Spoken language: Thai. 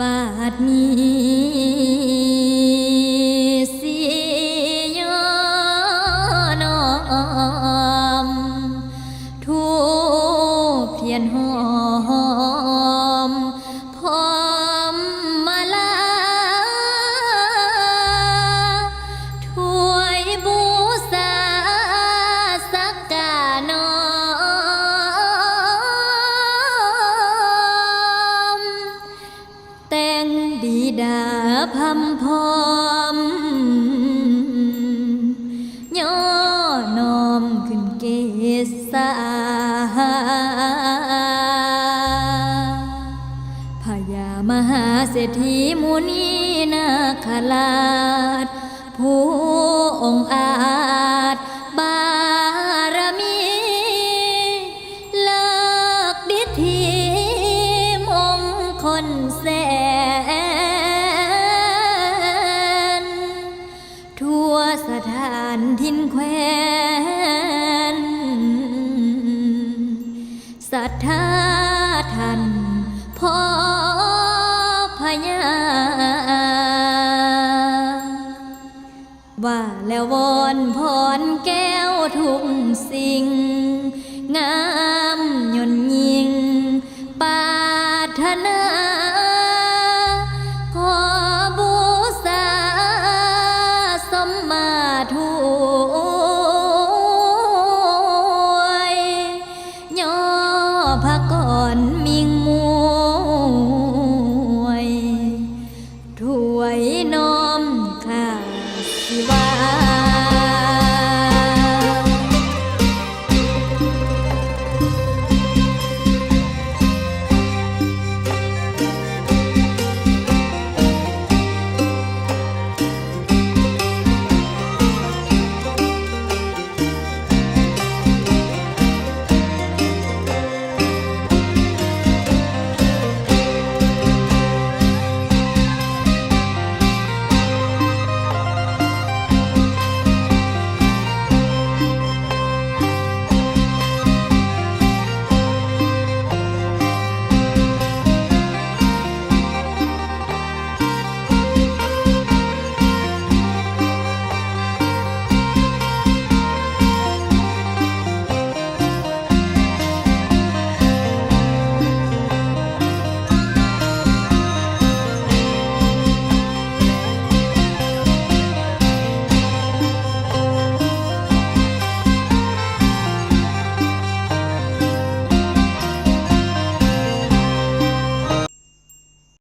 บาดนี้ งดีดาพัมพอมย่อนอมขึ้นเกษาพญามหาเศรษฐีมุนีนาคราชผู้องอา คลแสน ทั่วสถานทินแควนศรัทธาท่านพ่อพญาว่าแล้ววอนพรแก้วทุกสิ่ง งามยนยิงปารถนา